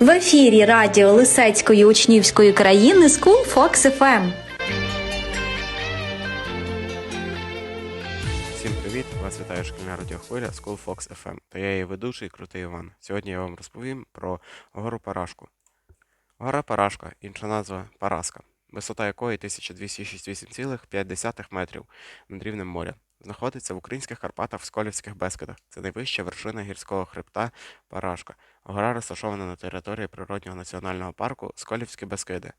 В ефірі радіо Лисецької учнівської країни School Fox FM. Всім привіт! Вас вітає шкільна радіохвиля School Fox FM та я її ведучий Крутий Іван. Сьогодні я вам розповім про гору Парашку. Гора Парашка, інша назва Параска, висота якої 1268,5 метрів над рівнем моря. Знаходиться в українських Карпатах в Сколівських Бескидах. Це найвища вершина гірського хребта Парашка. Гора розташована на території природнього національного парку Сколівські Бескиди.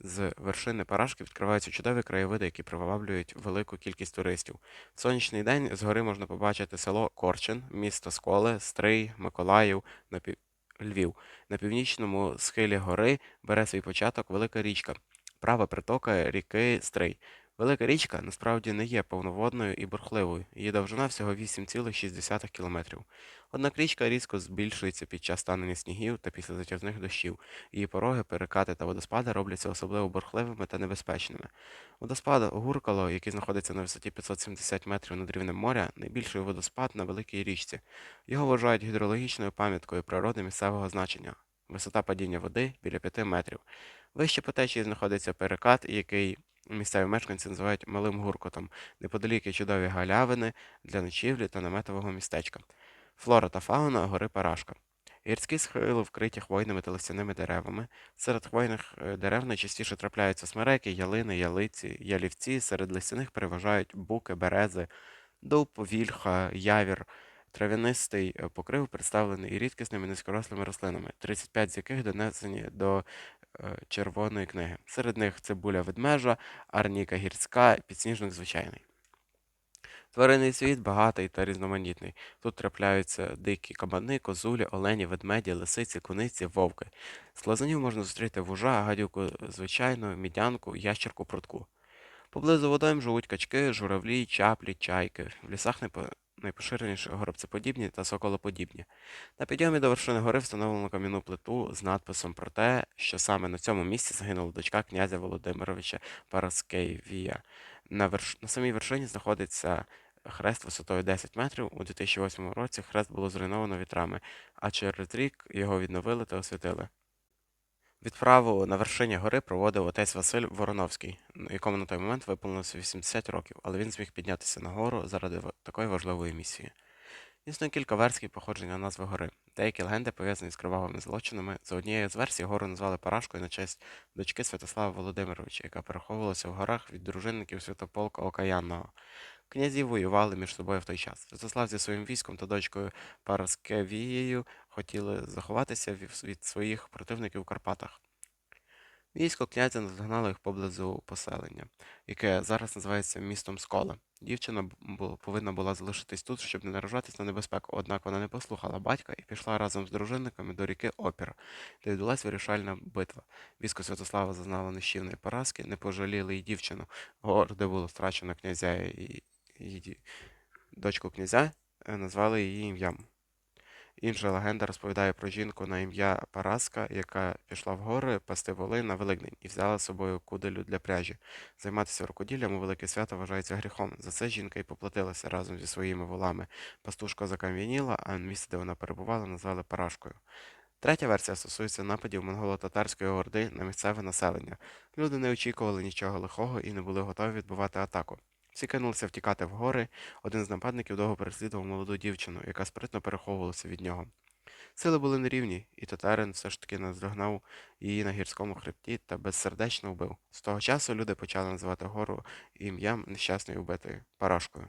З вершини Парашки відкриваються чудові краєвиди, які приваблюють велику кількість туристів. В сонячний день з гори можна побачити село Корчин, місто Сколе, Стрий, Миколаїв, на пів... Львів. На північному схилі гори бере свій початок велика річка, права притока ріки Стрий. Велика річка насправді не є повноводною і бурхливою, її довжина всього 8,6 км. Однак річка різко збільшується під час станення снігів та після затяжних дощів. Її пороги, перекати та водоспади робляться особливо бурхливими та небезпечними. Водоспад Гуркало, який знаходиться на висоті 570 метрів над рівнем моря, найбільший водоспад на великій річці. Його вважають гідрологічною пам'яткою природи місцевого значення. Висота падіння води біля 5 метрів. Вище по течії знаходиться перекат, який місцеві мешканці називають малим гуркотом. Неподалік є чудові галявини для ночівлі та наметового містечка. Флора та фауна гори Парашка. Гірські схили вкриті хвойними та листяними деревами. Серед хвойних е, дерев найчастіше трапляються смереки, ялини, ялиці, ялівці. Серед листяних переважають буки, берези, дуб, вільха, явір. Трав'янистий е, покрив представлений рідкісними низькорослими рослинами, 35 з яких донесені до Червоної книги. Серед них цибуля ведмежа, арніка гірська, підсніжник звичайний. Тваринний світ багатий та різноманітний. Тут трапляються дикі кабани, козулі, олені, ведмеді, лисиці, куниці, вовки. З лазанів можна зустріти вужа, гадюку звичайну, мідянку, ящерку, прутку. Поблизу водойм живуть качки, журавлі, чаплі, чайки. В лісах найпо- найпоширеніші горобцеподібні та соколоподібні. На підйомі до вершини гори встановлено кам'яну плиту з надписом про те, що саме на цьому місці загинула дочка князя Володимировича Параскевія. На, верш... на самій вершині знаходиться хрест висотою 10 метрів. У 2008 році хрест було зруйновано вітрами, а через рік його відновили та освятили. Відправу на вершині гори проводив отець Василь Вороновський, якому на той момент виповнилося 80 років, але він зміг піднятися на гору заради такої важливої місії. Існує кілька версій походження назви гори. Деякі легенди пов'язані з кривавими злочинами. За однією з версій гору назвали Парашкою на честь дочки Святослава Володимировича, яка переховувалася в горах від дружинників святополка Окаянного. Князі воювали між собою в той час. Святослав зі своїм військом та дочкою Параскевією хотіли заховатися від своїх противників у Карпатах. Військо князя наздогнало їх поблизу поселення, яке зараз називається містом Скола. Дівчина повинна була залишитись тут, щоб не наражатись на небезпеку, однак вона не послухала батька і пішла разом з дружинниками до ріки Опір, де відбулась вирішальна битва. Військо Святослава зазнало нищівної поразки, не пожаліли й дівчину. Гор, де було страчено князя і її дочку князя, е, назвали її ім'ям. Інша легенда розповідає про жінку на ім'я Параска, яка пішла в гори пасти воли на Великдень і взяла з собою куделю для пряжі. Займатися рукоділлям у велике свято вважається гріхом. За це жінка і поплатилася разом зі своїми волами. Пастушка закам'яніла, а місце, де вона перебувала, назвали Парашкою. Третя версія стосується нападів монголо-татарської орди на місцеве населення. Люди не очікували нічого лихого і не були готові відбувати атаку. Всі кинулися втікати в гори. Один з нападників довго переслідував молоду дівчину, яка спритно переховувалася від нього. Сили були нерівні, і татарин все ж таки наздогнав її на гірському хребті та безсердечно вбив. З того часу люди почали називати гору ім'ям нещасної вбитої Парашкою.